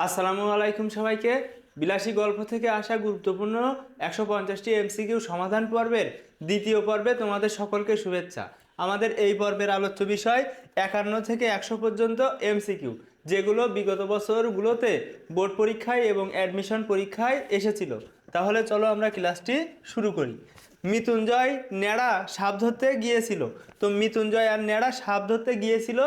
আসসালামু আলাইকুম সবাইকে। বিলাসী গল্প থেকে আসা গুরুত্বপূর্ণ একশো পঞ্চাশটি এমসিকিউ সমাধান পর্বের দ্বিতীয় পর্বে তোমাদের সকলকে শুভেচ্ছা। আমাদের এই পর্বের আলোচ্য বিষয় একান্ন থেকে একশো পর্যন্ত এমসিকিউ, যেগুলো বিগত বছরগুলোতে বোর্ড পরীক্ষায় এবং অ্যাডমিশন পরীক্ষায় এসেছিল। তাহলে চলো আমরা ক্লাসটি শুরু করি। মৃত্যুঞ্জয় নেড়া সাপ ধরতে গিয়েছিল। তো মৃত্যুঞ্জয় আর নেড়া সাপ ধরতে গিয়েছিল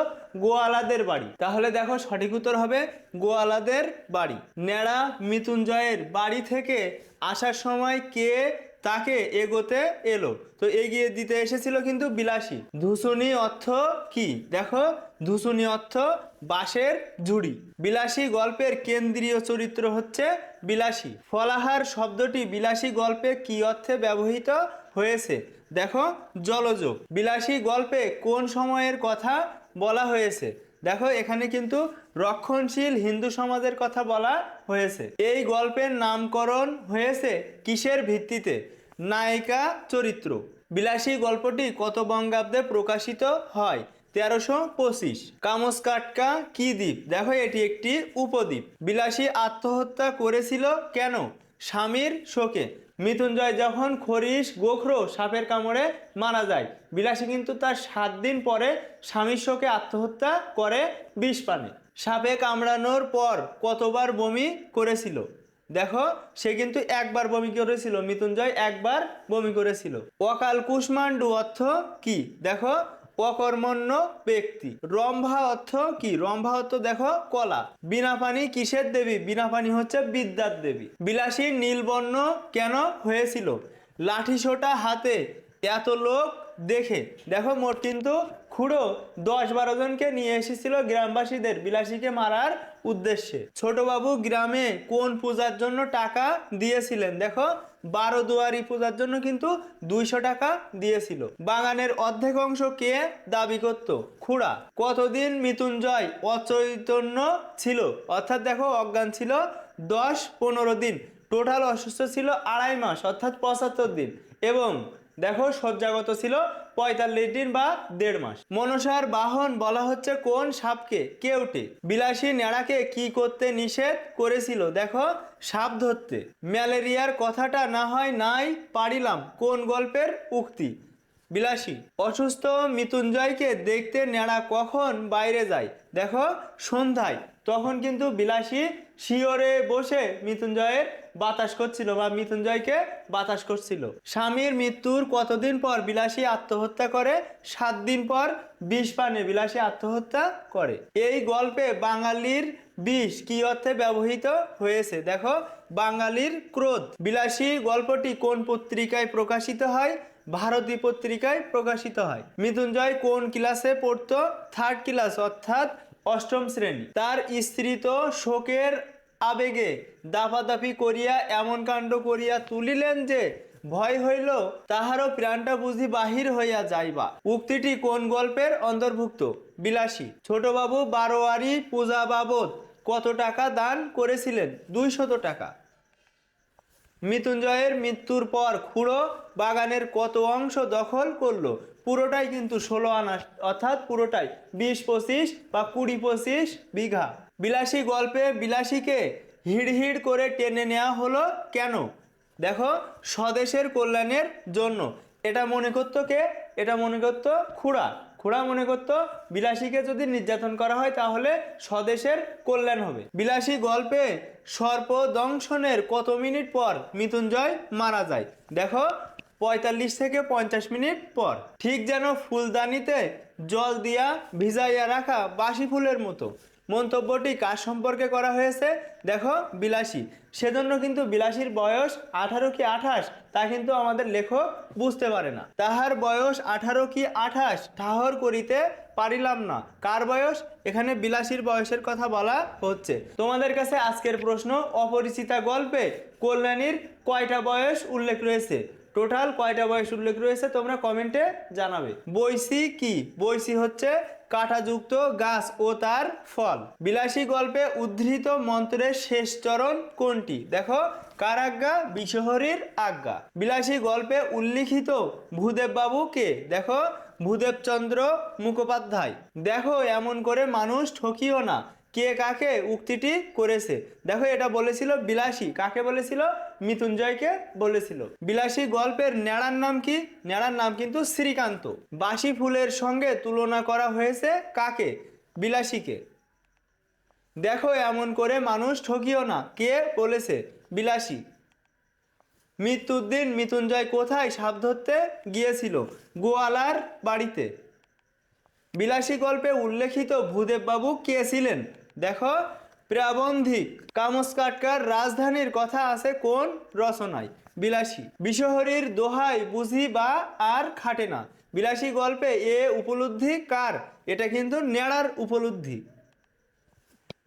গোয়ালাদের বাড়ি। তাহলে দেখো সঠিক উত্তর হবে গোয়ালাদের বাড়ি। নেড়া মৃত্যুঞ্জয়ের বাড়ি থেকে আসার সময় কে তাকে এগোতে এলো। তো এগিয়ে দিতে এসেছিল কিন্তু বিলাসী। ধূসুনি অর্থ কি? দেখো ধূসুনি অর্থ বাঁশের ঝুড়ি। বিলাসী গল্পের কেন্দ্রীয় চরিত্র হচ্ছে বিলাসী। ফলাহার শব্দটি বিলাসী গল্পে কি অর্থে ব্যবহৃত হয়েছে? দেখো, জলযোগ। বিলাসী গল্পে কোন সময়ের কথা বলা হয়েছে? দেখো, এখানে কিন্তু রক্ষণশীল হিন্দু সমাজের কথা বলা হয়েছে। এই গল্পের নামকরণ হয়েছে কিসের ভিত্তিতে? নায়িকা চরিত্র। বিলাসী গল্পটি কত বঙ্গাব্দে প্রকাশিত হয় তেরোশো পঁচিশ। কামসকাটকা কি দ্বীপ? দেখো, এটি একটি উপদ্বীপ। বিলাসী আত্মহত্যা করেছিল কেন? স্বামীর শোকে। মৃত্যুঞ্জয় যখন খরিশ, গোখরো সাপের কামড়ে মারা যায়, বিলাসী কিন্তু তার সাত দিন পরে স্বামীর শোকে আত্মহত্যা করে বিষ পানে। সাপে কামড়ানোর পর কতবার বমি করেছিল? দেখো, সে কিন্তু একবার বমি করেছিল, মৃত্যুঞ্জয় একবার বমি করেছিল। অকাল কুষ্মান্ডু অর্থ কি? দেখো অকর্মণ্য ব্যক্তি। রম্ভা অর্থ কি? রম্ভা অর্থ দেখো, কলা। বিনা পানি কিসের দেবী? বিনা পানি হচ্ছে বিদ্যার দেবী। বিলাসী নীলবর্ণ কেন হয়েছিল? লাঠি সোটা হাতে এত লোক দেখে। দেখো মোট কিন্তু খুঁড়ো দশ বারো জনকে নিয়ে এসেছিল গ্রামবাসীদের বিলাসীকে মারার উদ্দেশ্যে। ছোটবাবু গ্রামে কোন পূজার জন্য টাকা দিয়েছিলেন? দেখো, বারো দুয়ারি পূজার জন্য কিন্তু দুইশো টাকা দিয়েছিল। বাগানের অর্ধেক অংশ কে দাবি করত? খুড়া। কতদিন মৃত্যুঞ্জয় অচৈতন্য ছিল? অর্থাৎ দেখো, অজ্ঞান ছিল দশ পনেরো দিন। টোটাল অসুস্থ ছিল আড়াই মাস, অর্থাৎ পঁচাত্তর দিন। এবং দেখো শয্যাগত ছিল? পঁয়তাল্লিশ দিন বা দেড় মাস। মনসার বাহন বলা হচ্ছে কোন সাপকে? কেউটে। বিলাসী নেড়াকে কি করতে নিষেধ করেছিল? দেখো, সাপ ধরতে। ম্যালেরিয়ার কথাটা না হয় নাই পারিলাম। কোন গল্পের উক্তি? বিলাসী, অসুস্থ মৃত্যুঞ্জয়কে দেখতে নেড়া কখন বাইরে যায়? দেখো, সন্ধ্যায়। তখন কিন্তু বিলাসী শিওরে বসে মৃত্যুঞ্জয়ের বাতাস করছিল বা মৃত্যুঞ্জয়কে বাতাস করছিল। স্বামীর মৃত্যুর কতদিন পর বিলাসী আত্মহত্যা করে? সাত দিন পর বিষ পানে বিলাসী আত্মহত্যা করে। এই গল্পে বাঙালির বিষ কি অর্থে ব্যবহৃত হয়েছে? দেখো, বাঙালির ক্রোধ। বিলাসী গল্পটি কোন পত্রিকায় প্রকাশিত হয়? ভারতী পত্রিকায় প্রকাশিত হয়। মৃত্যুঞ্জয় কোন ক্লাসে পড়তো? থার্ড ক্লাস অর্থাৎ অষ্টম শ্রেণি। তার স্ত্রী তো শোকের আবেগে দাফাদাফি করিয়া এমন কাণ্ড করিয়া তুলিলেন যে, ভয় হইল তাহারও প্রাণটা বুঝি বাহির হইয়া যাইবা। উক্তিটি কোন গল্পের অন্তর্ভুক্ত? বিলাসী, ছোটবাবু বারোয়ারি পূজা বাবদ কত টাকা দান করেছিলেন? দুইশত টাকা। মৃত্যুঞ্জয়ের মৃত্যুর পর খুঁড়ো বাগানের কত অংশ দখল করল? পুরোটাই কিন্তু ষোলো আনা, অর্থাৎ পুরোটাই। বিশ পঁচিশ বা কুড়ি পঁচিশ বিঘা। বিলাসী গল্পে বিলাসীকে হিড় হিড় করে টেনে নেওয়া হলো কেন? দেখো, স্বদেশের কল্যাণের জন্য। এটা মনে করতো কে? এটা মনে করতো খুড়া। খুড়া মনে করতো, বিলাসীকে যদি নির্যাতন করা হয় তাহলে স্বদেশের কল্যাণ হবে। বিলাসী গল্পে সর্প দংশনের কত মিনিট পর মৃত্যুঞ্জয় মারা যায়? দেখো, পঁয়তাল্লিশ থেকে পঞ্চাশ মিনিট পর। ঠিক যেন ফুলদানিতে জল দিয়া ভিজাইয়া রাখা বাসি ফুলের মতো। মন্তব্যটি কার সম্পর্কে করা হয়েছে? দেখো, বিলাসী। সেজন্য কিন্তু বিলাসীর বয়স আঠারো কি আঠাশ? তা কিন্তু আমাদের লেখক বুঝতে পারে না। তাহার বয়স আঠারো কি আঠাশ? ঠাহর করিতে পারিলাম না। কার বয়স? এখানে বিলাসীর বয়সের কথা বলা হচ্ছে। তোমাদের কাছে আজকের প্রশ্ন, অপরিচিতা গল্পে কল্যাণীর কয়টা বয়স উল্লেখ রয়েছে? টোটাল কয়টা বয়স উল্লেখ রয়েছে তোমরা কমেন্টে জানাবে। বৈশি কি? বৈশি হচ্ছে কাঁটাযুক্ত গাছ ও তার ফল। বিলাসী গল্পে উদ্ধৃত মন্ত্রের শেষ চরণ কোনটি? দেখো কার আজ্ঞা বিশহরীর আজ্ঞা। বিলাসী গল্পে উল্লিখিত ভূদেব বাবু কে? দেখো, ভূদেবচন্দ্র মুখোপাধ্যায়। দেখো, এমন করে মানুষ ঠকিও না। কে কাকে উক্তিটি করেছে? দেখো এটা বলেছিল বিলাসী। কাকে বলেছিল? মৃত্যুঞ্জয়কে বলেছিল। বিলাসী গল্পের ন্যাড়ার নাম কি? ন্যাড়ার নাম কিন্তু শ্রীকান্ত। বাসি ফুলের সঙ্গে তুলনা করা হয়েছে কাকে? বিলাসীকে। দেখো এমন করে মানুষ ঠকিও না। কে বলেছে? বিলাসী। মৃত্যুর দিন মৃত্যুঞ্জয় কোথায় সাপ ধরতে গিয়েছিল? গোয়ালার বাড়িতে। বিলাসী গল্পে উল্লেখিত ভূদেববাবু কে ছিলেন? দেখো, প্রাবন্ধিক কামস্কাটকার রাজধানীর কথা আছে কোন রচনায়? বিলাসী। বিশহরীর দোহাই বুঝি বা আর খাটে না। বিলাসী গল্পে এ উপলব্ধি কার? এটা কিন্তু নেড়ার উপলব্ধি।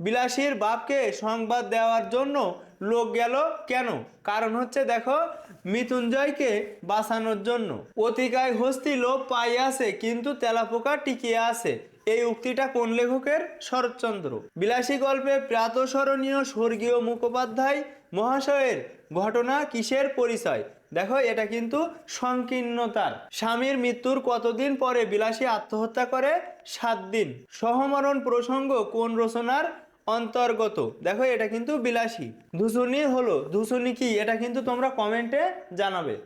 বিলাসীর বাপকে সংবাদ দেওয়ার জন্য লোক গেল কেন? কারণ হচ্ছে দেখো, মৃত্যুঞ্জয়কে বাঁচানোর জন্য। অতিকায় হস্তি লোপ পাইয়াছে, কিন্তু তেলাপোকা টিকিয়ে আছে। এই উক্তিটা কোন লেখকের? শরৎচন্দ্র। বিলাসী গল্পে প্রাতঃস্মরণীয় স্বর্গীয় মুখোপাধ্যায় মহাশয়ের ঘটনা কিসের পরিচয়? দেখো, এটা কিন্তু সংকীর্ণতার। স্বামীর মৃত্যুর কতদিন পরে বিলাসী আত্মহত্যা করে? সাত দিন। সহমরণ প্রসঙ্গ কোন রচনার অন্তর্গত? দেখো, এটা কিন্তু বিলাসী। ধুসুনি হলো, ধুসুনি কি? এটা কিন্তু তোমরা কমেন্টে জানাবে।